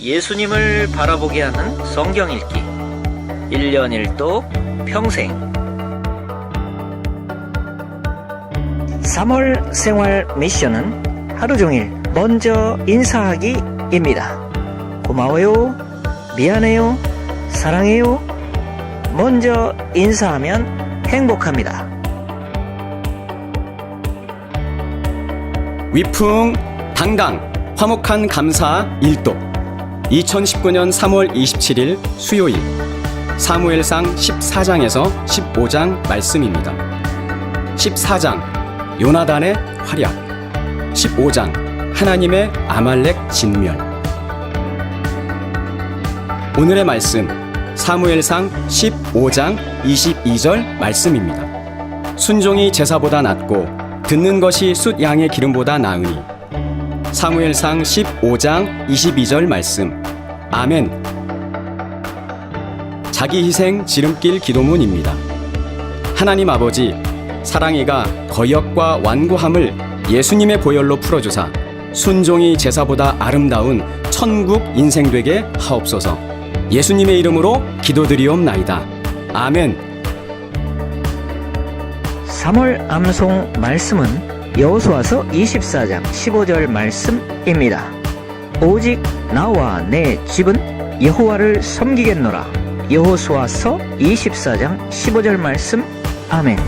예수님을 바라보게 하는 성경 읽기 1년 1독 평생 3월 생활 미션은 하루 종일 먼저 인사하기입니다. 고마워요, 미안해요, 사랑해요. 먼저 인사하면 행복합니다. 위풍 당당 화목한 감사 일독 2019년 3월 27일 수요일 사무엘상 14장에서 15장 말씀입니다. 14장 요나단의 활약 15장 하나님의 아말렉 진멸 오늘의 말씀 사무엘상 15장 22절 말씀입니다. 순종이 제사보다 낫고 듣는 것이 숫 양의 기름보다 나으니 사무엘상 15장 22절 말씀 아멘 자기 희생 지름길 기도문입니다. 하나님 아버지 사랑이가 거역과 완고함을 예수님의 보혈로 풀어주사 순종이 제사보다 아름다운 천국 인생 되게 하옵소서 예수님의 이름으로 기도드리옵나이다. 아멘 3월 암송 말씀은 여호수아서 24장 15절 말씀입니다. 오직 나와 내 집은 여호와를 섬기겠노라. 여호수아서 24장 15절 말씀. 아멘.